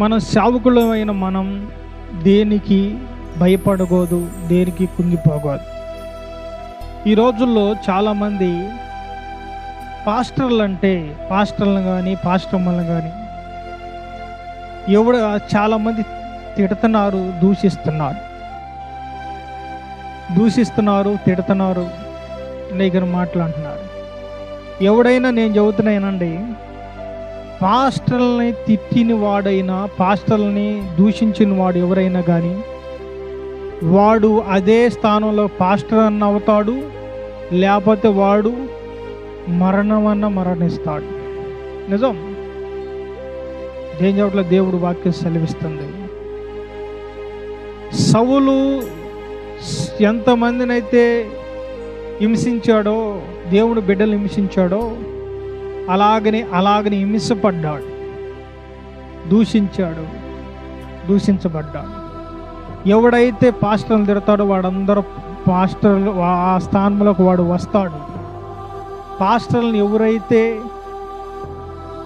మనం సేవకులమైన మనం దేనికి భయపడకూడదు దేనికి కుంగిపోకూడదు ఈ రోజుల్లో చాలామంది పాస్టర్లు అంటే పాస్టర్లను కానీ పాస్టమ్మలను కానీ ఎవడు చాలామంది తిడుతున్నారు దూషిస్తున్నారు. దూషిస్తున్నారు తిడుతున్నారు నీకు మాట్లాడుతున్నారు ఎవడైనా నేను చెబుతున్నానండి పాస్టర్లని తిట్టిన వాడైనా పాస్టర్లని దూషించిన వాడు ఎవరైనా కానీ వాడు అదే స్థానంలో పాస్టర్ అన్న అవుతాడు లేకపోతే వాడు మరణమన్న మరణిస్తాడు. నిజం? దేని చోట్ల దేవుడు వాక్యం సెలవిస్తుంది? సవులు ఎంతమందినైతే హింసించాడో దేవుడు బిడ్డలు హింసించాడో అలాగనే అలాగనే హింసపడ్డాడు దూషించాడు. దూషించబడ్డాడు. ఎవడైతే పాస్టర్లు తిడతాడో వాడందరూ పాస్టర్లు ఆ స్థానంలోకి వాడు వస్తాడు. పాస్టర్లను ఎవరైతే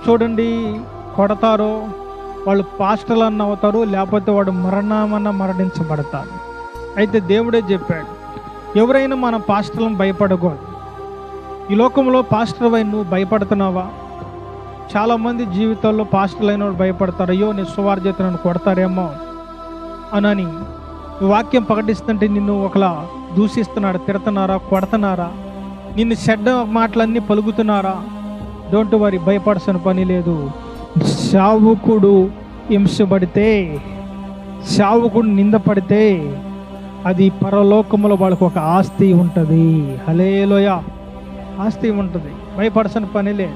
చూడండి కొడతారో వాళ్ళు పాస్టర్లు అన్న అవుతారు లేకపోతే వాడు మరణమన్న మరణించబడతారు అయితే దేవుడే చెప్పాడు ఎవరైనా మన పాస్టర్లను భయపడకూడదు. ఈ లోకంలో పాస్టర్ అయి నువ్వు భయపడుతున్నావా? చాలామంది జీవితాల్లో పాస్టర్లు అయిన వాళ్ళు భయపడతారు. అయ్యో నీ సువార్జత నన్ను కొడతారేమో అనని వాక్యం ప్రకటిస్తుంటే నిన్ను ఒకలా దూషిస్తున్నాడు తిడుతున్నారా కొడుతున్నారా? నిన్ను చెడ్డ మాటలన్నీ పలుకుతున్నారా? డోంట్ వరీ భయపడాల్సిన పని లేదు. శావుకుడు హింసపడితే శావుకుడు నిందపడితే అది పరలోకంలో వాళ్ళకు ఒక ఆస్తి ఉంటుంది. హలేలోయ ఆస్తి ఉంటుంది. భయపడసిన పని లేదు.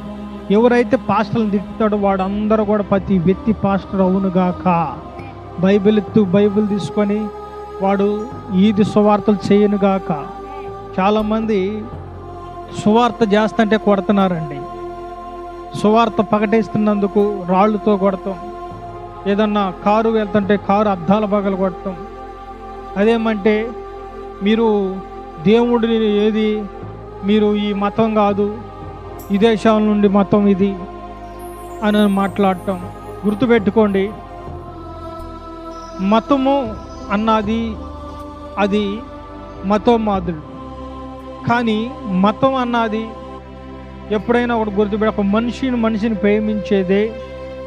ఎవరైతే పాస్టర్లు తిట్టుతాడో వాడు అందరూ కూడా ప్రతి వ్యక్తి పాస్టర్ అవునుగాక బైబిల్ ఎత్తు బైబిల్ తీసుకొని వాడు ఈది సువార్తలు చేయనుగాక చాలామంది సువార్త చేస్తుంటే కొడుతున్నారండి. సువార్త పగటేస్తున్నందుకు రాళ్ళుతో కొడతాం. ఏదన్నా కారు వెళ్తుంటే కారు అద్దాల పగలు కొడతాం. అదేమంటే మీరు దేవుడిని ఏది మీరు ఈ మతం కాదు ఈ నుండి మతం ఇది అని మాట్లాడటం గుర్తుపెట్టుకోండి. మతము అన్నది అది మతోమాదుడు కానీ మతం అన్నది ఎప్పుడైనా ఒకటి గుర్తుపెట్ట ఒక మనిషిని మనిషిని ప్రేమించేదే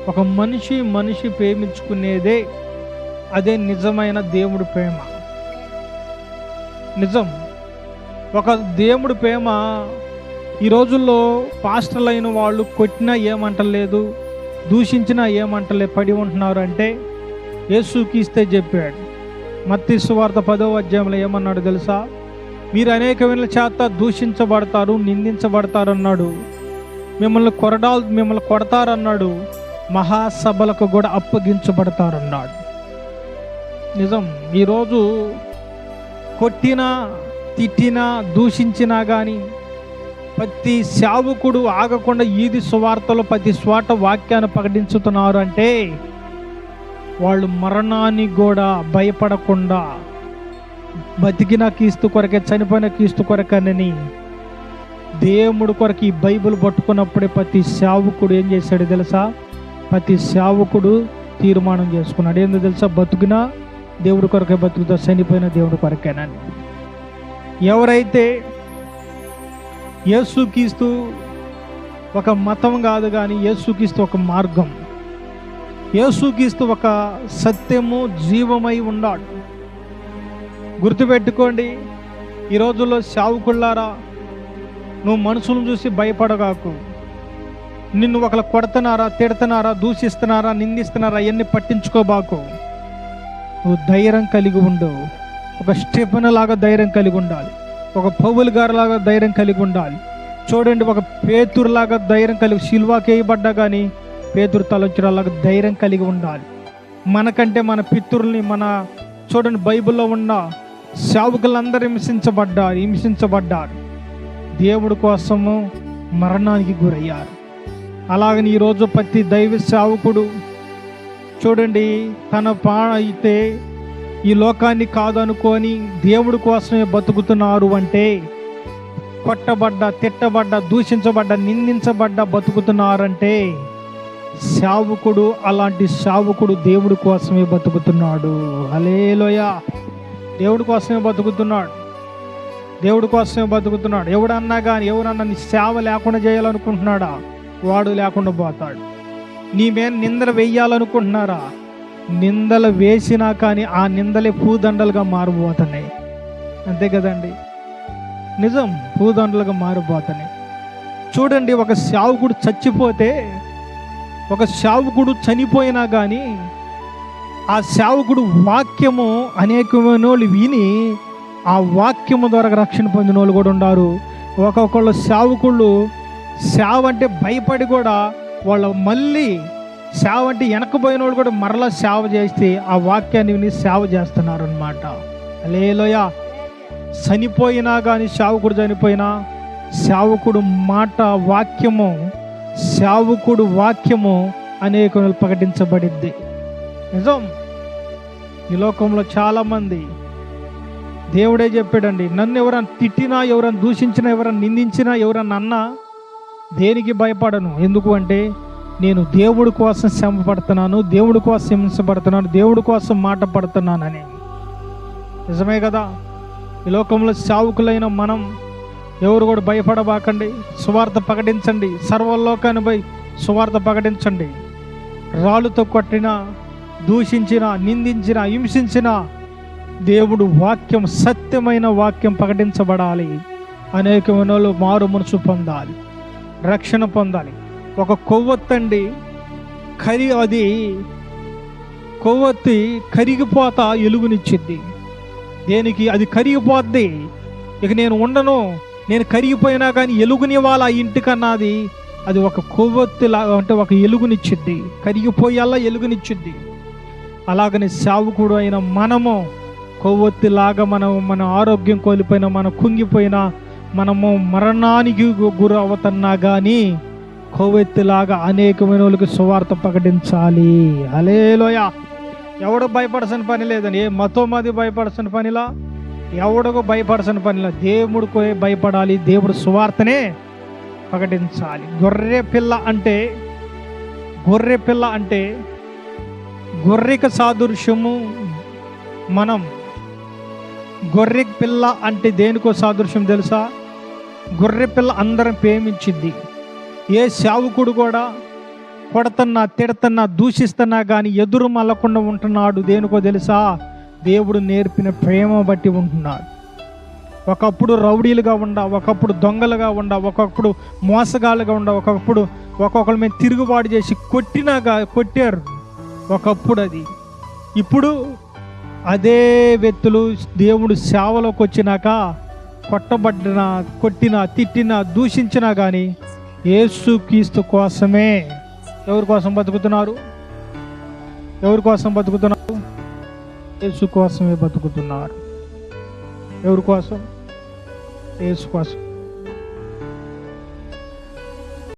ఒక మనిషి మనిషి ప్రేమించుకునేదే అదే నిజమైన దేవుడి ప్రేమ. నిజం. ఒక దేవుడు ప్రేమ ఈ రోజుల్లో పాస్టర్లైన వాళ్ళు కొట్టినా ఏమంటలేదు దూషించినా ఏమంటలే పడి ఉంటున్నారు అంటే యేసుకిస్తే చెప్పాడు. మత్తి సువార్త పదో అధ్యాయంలో ఏమన్నాడు తెలుసా? మీరు అనేక చేత దూషించబడతారు నిందించబడతారు అన్నాడు మిమ్మల్ని కొరడాలు మిమ్మల్ని కొడతారన్నాడు. మహాసభలకు కూడా అప్పగించబడతారన్నాడు. నిజం ఈరోజు కొట్టినా తిట్టినా దూషించినా కానీ ప్రతి సేవకుడు ఆగకుండా ఈది సువార్తలో ప్రతి చోట వాక్యాన్ని ప్రకటించుతున్నారు అంటే వాళ్ళు మరణానికి కూడా భయపడకుండా బతికిన కీస్తు కొరకే చనిపోయిన కీస్తు కొరకనని దేవుడు కొరకు ఈ బైబిల్ పట్టుకున్నప్పుడే ప్రతి సేవకుడు ఏం చేశాడు తెలుసా? ప్రతి సేవకుడు తీర్మానం చేసుకున్నాడు. ఏందో తెలుసా? బతుకునా దేవుడి కొరకే బతుకుతా చనిపోయిన దేవుడి కొరకేనని. ఎవరైతే యేసుక్రీస్తు ఒక మతం కాదు కానీ యేసుక్రీస్తు ఒక మార్గం. యేసుక్రీస్తు ఒక సత్యము జీవమై ఉన్నాడు. గుర్తుపెట్టుకోండి ఈ రోజుల్లో సావుకుళ్ళారా నువ్వు మనుషులను చూసి భయపడగాకు. నిన్ను ఒకరు కొడుతున్నారా తిడుతున్నారా దూషిస్తున్నారా నిందిస్తున్నారా అవన్నీ పట్టించుకోబాకు. నువ్వు ధైర్యం కలిగి ఉండు. ఒక స్టెఫన్ లాగా ధైర్యం కలిగి ఉండాలి. ఒక పౌలు గారు లాగా ధైర్యం కలిగి ఉండాలి. చూడండి ఒక పేతురులాగా ధైర్యం కలిగి సిల్వాకేయబడ్డా కానీ పేతురు తలొచ్చడాలాగా ధైర్యం కలిగి ఉండాలి. మనకంటే మన పితృల్ని మన చూడండి బైబిల్లో ఉన్న సేవకులందరూ హింసించబడ్డారు హింసించబడ్డారు. దేవుడి కోసము మరణానికి గురయ్యారు. అలాగని ఈరోజు ప్రతి దైవ సేవకుడు చూడండి తన పా అయితే ఈ లోకాన్ని కాదనుకొని దేవుడి కోసమే బతుకుతున్నారు అంటే కొట్టబడ్డ తిట్టబడ్డ దూషించబడ్డ నిందించబడ్డ బతుకుతున్నారంటే శావుకుడు అలాంటి శావుకుడు దేవుడి కోసమే బతుకుతున్నాడు. అలేలోయ దేవుడి కోసమే బతుకుతున్నాడు. దేవుడి కోసమే బతుకుతున్నాడు. ఎవడన్నా కానీ ఎవరన్నా నీ సేవ లేకుండా చేయాలనుకుంటున్నాడా? వాడు లేకుండా పోతాడు. నీ మీద నిందలు వెయ్యాలనుకుంటున్నారా నిందలు వేసినా కానీ ఆ నిందలే పూదండలుగా మారిపోతున్నాయి. అంతే కదండి? నిజం పూదండలుగా మారిపోతున్నాయి. చూడండి ఒక శావుకుడు చచ్చిపోతే ఒక శావుకుడు చనిపోయినా కానీ ఆ శావుకుడు వాక్యము అనేకమైన వాళ్ళు విని ఆ వాక్యము ద్వారా రక్షణ పొందిన వాళ్ళు కూడా ఉన్నారు ఒక్కొక్కళ్ళు శావుకుళ్ళు సేవ అంటే భయపడి కూడా వాళ్ళు మళ్ళీ సేవ అంటే వెనకపోయిన వాళ్ళు కూడా మరలా సేవ చేస్తే ఆ వాక్యాన్ని విని సేవ చేస్తున్నారు అనమాట లేలోయ చనిపోయినా కానీ సేవకుడు చనిపోయినా సేవకుడు మాట వాక్యము సేవకుడు వాక్యము అనేక ప్రకటించబడింది నిజం? ఈ లోకంలో చాలామంది దేవుడే చెప్పాడండి నన్ను ఎవరైనా తిట్టినా ఎవరైనా దూషించినా ఎవరైనా నిందించినా ఎవరైనా అన్నా దేనికి భయపడను? ఎందుకు అంటే నేను దేవుడి కోసం శ్రమ పడుతున్నాను దేవుడి కోసం హింసపడుతున్నాను దేవుడి కోసం మాట పడుతున్నానని. నిజమే కదా? ఈ లోకంలో సావుకులైన మనం ఎవరు కూడా భయపడబాకండి. సువార్త ప్రకటించండి. సర్వలోకాన్ని పోయి సువార్త ప్రకటించండి. రాళ్ళుతో కొట్టిన దూషించిన నిందించిన హింసించిన దేవుడు వాక్యం సత్యమైన వాక్యం ప్రకటించబడాలి. అనేకమైన మారు మనసు పొందాలి. రక్షణ పొందాలి. ఒక కొవ్వొత్తండి కరి అది కొవ్వొత్తి కరిగిపోత ఎలుగునిచ్చింది. దేనికి? అది కరిగిపోద్ది. ఇక నేను ఉండను నేను కరిగిపోయినా కానీ ఎలుగునివ్వాలి ఆ ఇంటికన్నాది? అది ఒక కొవ్వొత్తి లాగా అంటే ఒక ఎలుగునిచ్చింది. కరిగిపోయేలా ఎలుగునిచ్చింది. అలాగని సావుకుడు అయిన మనము కొవ్వొత్తిలాగా మనం మన ఆరోగ్యం కోల్పోయినా మనం కుంగిపోయినా మనము మరణానికి గురవుతున్నా గురి అవుతున్నా కానీ కొవ్వెత్తిలాగా అనేకమైన వాళ్ళకి సువార్త ప్రకటించాలి. అలేలోయ ఎవడు భయపడసిన పని లేదని ఏ మతోమది మాది పనిలా? ఎవడకు భయపడసిన పనిలా? దేవుడికి భయపడాలి దేవుడు సువార్తనే ప్రకటించాలి. గొర్రె పిల్ల అంటే గొర్రె పిల్ల అంటే గొర్రెక సాదృశ్యము మనం. గొర్రె పిల్ల అంటే దేనికో సాదృశ్యం తెలుసా? గొర్రె పిల్ల అందరం ప్రేమించింది ఏ శావుకుడు కూడా కొడతన్నా తిడతన్నా దూషిస్తున్నా కానీ ఎదురు మల్లకుండా ఉంటున్నాడు. దేనికో తెలుసా? దేవుడు నేర్పిన ప్రేమ బట్టి ఉంటున్నాడు. ఒకప్పుడు రౌడీలుగా ఉండ ఒకప్పుడు దొంగలుగా ఉండ ఒకప్పుడు మోసగాళ్ళుగా ఉండ ఒకప్పుడు ఒక్కొక్కరి మీద తిరుగుబాటు చేసి కొట్టినాగా కొట్టారు. ఒకప్పుడు అది. ఇప్పుడు అదే వ్యక్తులు దేవుడు సేవలోకి వచ్చినాక కొట్టబడిన కొట్టిన తిట్టిన దూషించినా కానీ యేసు క్రీస్తు కోసమే ఎవరి కోసం బతుకుతున్నారు? ఎవరి కోసం బతుకుతున్నారు? యేసు కోసమే బతుకుతున్నారు. ఎవరి కోసం? యేసు కోసం.